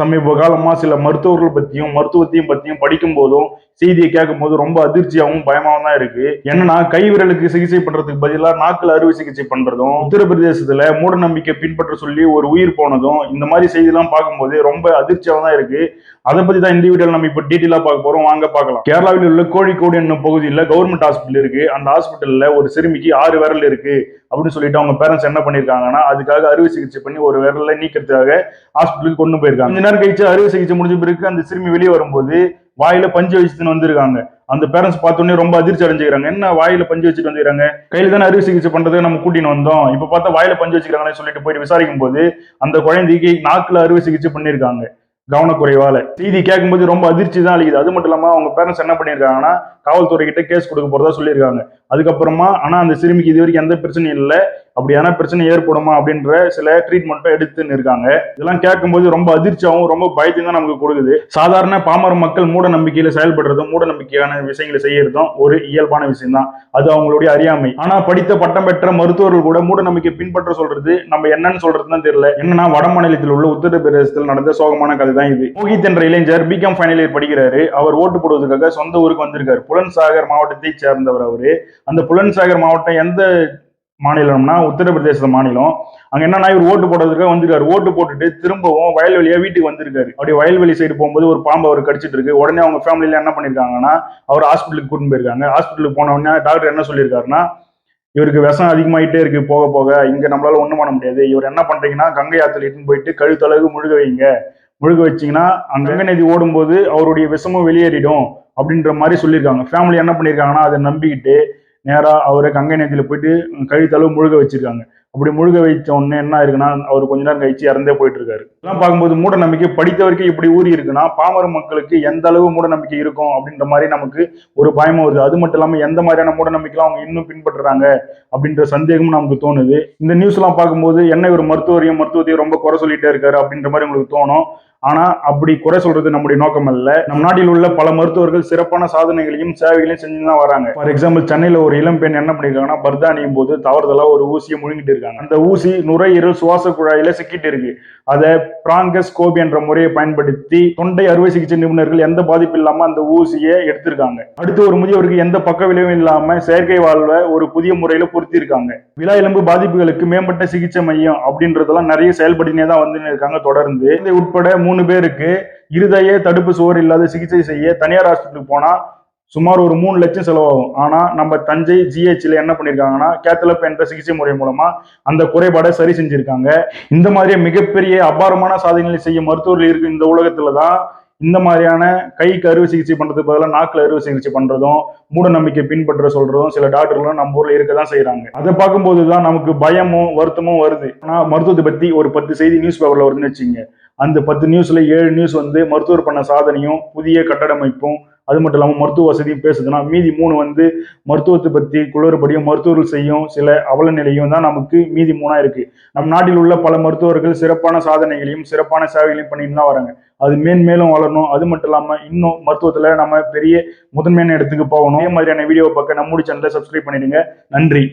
சமீப காலமா சில மருத்துவர்கள் பத்தியும் மருத்துவத்தையும் பத்தியும் படிக்கும் போதும் செய்தியை கேட்கும் போது ரொம்ப அதிர்ச்சியாகவும் பயமாவும் தான் இருக்கு. என்னன்னா கை விரலுக்கு சிகிச்சை பண்றதுக்கு பதிலாக நாக்கில் அறுவை சிகிச்சை பண்றதும் உத்தரப்பிரதேசத்துல மூட நம்பிக்கை பின்பற்ற சொல்லி ஒரு உயிர் போனதும் இந்த மாதிரி செய்திலாம் பார்க்கும்போது ரொம்ப அதிர்ச்சியாகவும் தான் இருக்கு. அதை பத்தி தான் இண்டிவிஜுவல் நம்ம இப்போ டீட்டெயிலாக பார்க்க போறோம். வாங்க பார்க்கலாம். கேரளாவில் உள்ள கோழிக்கோடு என்னும் பகுதியில் கவர்மெண்ட் ஹாஸ்பிட்டல் இருக்கு. அந்த ஹாஸ்பிட்டல்ல ஒரு சிறுமிக்கு ஆறு விரல் இருக்கு. அப்படின்னு சொல்லிட்டு அவங்க பேரண்ட்ஸ் என்ன பண்ணிருக்காங்கன்னா அதுக்காக அறுவை சிகிச்சை பண்ணி ஒரு விரல நீக்கிறதுக்காக ஹாஸ்பிட்டலுக்கு கொண்டு போயிருக்காங்க. கொஞ்ச நேரம் கழிச்சு அறுவை சிகிச்சை முடிஞ்ச பிறகு அந்த சிறுமி வெளியே வரும்போது வாயில பஞ்சு வச்சுன்னு வந்திருக்காங்க. அந்த பேரண்ட்ஸ் பார்த்தோன்னே ரொம்ப அதிர்ச்சி அடைஞ்சுக்கிறாங்க. என்ன வாயில பஞ்சு வச்சுட்டு வந்துக்கிறாங்க கையில தானே அறுவை சிகிச்சை பண்றதுக்கு நம்ம கூட்டின்னு வந்தோம். இப்ப பார்த்தா வாயில பஞ்சு வச்சுக்கிறாங்கன்னு சொல்லிட்டு போயிட்டு விசாரிக்கும் போது அந்த குழந்தைக்கு நாக்குல அறுவை சிகிச்சை பண்ணியிருக்காங்க. கவனக்குறைவால. செய்தி கேட்கும்போது ரொம்ப அதிர்ச்சி தான் அழிக்குது அது மட்டும் இல்லாம அவங்க பேரண்ட்ஸ் என்ன பண்ணியிருக்காங்கன்னா காவல்துறை கிட்ட கேஸ் கொடுக்க போறதா சொல்லியிருக்காங்க. அதுக்கப்புறமா ஆனா அந்த சிறுமிக்கு இது வரைக்கும் எந்த பிரச்சனையும் இல்லை. அப்படியான பிரச்சனை ஏற்படுமா அப்படின்ற சில ட்ரீட்மெண்ட்டும் எடுத்துன்னு இருக்காங்க. இதெல்லாம் கேட்கும்போது ரொம்ப அதிர்ச்சியாகவும் ரொம்ப பயத்தையும் தான் நமக்கு கொடுக்குது. சாதாரண பாமர மக்கள் மூட நம்பிக்கையில செயல்படுறதும் மூட நம்பிக்கையான விஷயங்களை செய்யறதும் ஒரு இயல்பான விஷயம் தான் அது அவங்களுடைய அறியாமை. ஆனா படித்த பட்டம் பெற்ற மருத்துவர்கள் கூட மூட நம்பிக்கை பின்பற்ற சொல்றது நம்ம என்னன்னு சொல்றது தெரியல. என்னன்னா வட மாநிலத்தில் உள்ள உத்தரப்பிரதேசத்தில் நடந்த சோகமான கதை தான் இது. மோகித் என்ற இளைஞர் பிகாம் ஃபைனல் இயர் படிக்கிறாரு. அவர் ஓட்டு போடுவதற்காக சொந்த ஊருக்கு வந்திருக்காரு. புலன்சாகர் மாவட்டத்தை சேர்ந்தவர் அவரு. அந்த புலன்சாகர் மாவட்டம் எந்த மாநிலம்னா உத்தரப்பிரதேச மாநிலம். அங்க என்னன்னா இவர் ஓட்டு போடுறதுக்காக வந்திருக்காரு. ஓட்டு போட்டுட்டு திரும்பவும் வயல்வெளியா வீட்டுக்கு வந்திருக்காரு. அப்படியே வயல்வெளி சைடு போகும்போது ஒரு பாம்பு அவர் கடிச்சிட்டு இருக்கு. உடனே அவங்க ஃபேமிலியில என்ன பண்ணிருக்காங்கன்னா அவர் ஹாஸ்பிட்டலுக்கு கூட்டிட்டு போயிருக்காங்க. ஹாஸ்பிட்டலுக்கு போன உடனே டாக்டர் என்ன சொல்லியிருக்காருன்னா இவருக்கு விஷம் அதிகமாயிட்டே இருக்கு போக போக. இங்க நம்மளால ஒண்ணும் பண்ண முடியாது. இவர் என்ன பண்றீங்கன்னா கங்கை ஆத்துல இட்டுன்னு போயிட்டு கழுத்தளவு முழுக வைங்க. முழுக வச்சீங்கன்னா அந்த கங்கை நதி ஓடும்போது அவருடைய விஷமும் வெளியேறிடும் அப்படின்ற மாதிரி சொல்லியிருக்காங்க. ஃபேமிலி என்ன பண்ணியிருக்காங்கன்னா அதை நம்பிக்கிட்டு நேராக அவரை கங்கை நேரத்தில் போயிட்டு கழுத்தளவு முழுக வச்சிருக்காங்க. அப்படி முழுக வைச்ச உடனே என்ன இருக்குன்னா அவர் கொஞ்ச நேரம் கழிச்சு இறந்தே போயிட்டு இருக்காரு இதெல்லாம் பார்க்கும்போது மூட நம்பிக்கை படித்தவரைக்கும் இப்படி ஊறி இருக்குன்னா பாமர மக்களுக்கு எந்த அளவு மூட நம்பிக்கை இருக்கும் அப்படின்ற மாதிரி நமக்கு ஒரு பயமும் வருது. அது மட்டும் இல்லாமல் எந்த மாதிரியான மூட நம்பிக்கைலாம் அவங்க இன்னும் பின்பற்றுறாங்க அப்படின்ற சந்தேகமும் நமக்கு தோணுது. இந்த நியூஸ் எல்லாம் பார்க்கும்போது என்ன ஒரு மருத்துவரையும் மருத்துவத்தையும் ரொம்ப குறை சொல்லிட்டே இருக்காரு அப்படின்ற மாதிரி உங்களுக்கு தோணும். ஆனா அப்படி குறை சொல்றது நம்முடைய நோக்கம் அல்ல. நம் நாட்டில் உள்ள பல மருத்துவர்கள் சிறப்பான சாதனைகளையும் சேவைகளையும் செஞ்சு தான் வராங்க. ஃபார் எக்ஸாம்பிள் சென்னையில ஒரு இளம் பெண் என்ன பண்ணிருக்காங்கன்னா பர்தானியும் போது தவறுதலா ஒரு ஊசியை முழுங்கிட்டு இருக்காங்க. அந்த ஊசி நுரையீரல் சுவாச குழாயில சிக்கிட்டு இருக்கு. அதை பிராங்கஸ்கோபி என்ற முறையை பயன்படுத்தி தொண்டை அறுவை சிகிச்சை நிபுணர்கள் எந்த பாதிப்பு இல்லாம அந்த ஊசியை எடுத்திருக்காங்க. அடுத்து ஒரு முதியவருக்கு எந்த பக்க விளைவும் இல்லாம செயற்கை வாழ்வை ஒரு புதிய முறையில பொருத்தி இருக்காங்க விழா எலும்பு பாதிப்புகளுக்கு மேம்பட்ட சிகிச்சை மையம் அப்படின்றதெல்லாம் நிறைய செயல்படுத்தினே தான் வந்து இருக்காங்க தொடர்ந்து. இந்த உட்பட மூணு பேருக்கு இருதய தடுப்பு சுவர் இல்லாத சிகிச்சை செய்ய தனியார் ஹாஸ்பிட்டலுக்கு போனா சுமார் ஒரு மூணு லட்சம் செலவாகும். ஆனால் நம்ம தஞ்சை ஜிஹெச்ல என்ன பண்ணியிருக்காங்கன்னா கேத்தலப் என்ற சிகிச்சை முறை மூலமா அந்த குறைபாடை சரி செஞ்சிருக்காங்க. இந்த மாதிரியே மிகப்பெரிய அபாரமான சாதனைகளை செய்ய மருத்துவர்கள் இருக்கு இந்த உலகத்துல தான். இந்த மாதிரியான கைக்கு அறுவை சிகிச்சை பண்றதுக்கு பதிலாக நாக்கில் அறுவை சிகிச்சை பண்றதும் மூட நம்பிக்கை பின்பற்ற சொல்றதும் சில டாக்டர்களும் நம்ம ஊர்ல இருக்க தான் செய்யறாங்க அதை பார்க்கும்போது தான் நமக்கு பயமும் வருத்தமும் வருது. ஆனால் மருத்துவத்தை பத்தி ஒரு பத்து செய்தி நியூஸ் பேப்பர்ல வருதுன்னு வச்சுங்க அந்த பத்து நியூஸ்ல ஏழு நியூஸ் வந்து மருத்துவர் பண்ண சாதனையும் புதிய கட்டடமைப்பும் அது மட்டும் இல்லாமல் மருத்துவ வசதியும் பேசுதுன்னா மீதி மூணு வந்து மருத்துவத்தை பற்றி குளறுபடியும் மருத்துவர்கள் செய்யும் சில அவல நிலையும் தான் நமக்கு மீதி மூணா இருக்கு. நம் நாட்டில் உள்ள பல மருத்துவர்கள் சிறப்பான சாதனைகளையும் சிறப்பான சேவைகளையும் பண்ணிட்டு தான் வராங்க. அது மேன்மேலும் வளரணும். அது மட்டும் இல்லாமல் இன்னும் மருத்துவத்தில் நம்ம பெரிய முதன்மையான இடத்துக்கு போகணும். அதே மாதிரியான வீடியோ பார்க்க நம்முடைய சேனலை சப்ஸ்கிரைப் பண்ணிடுங்க. நன்றி.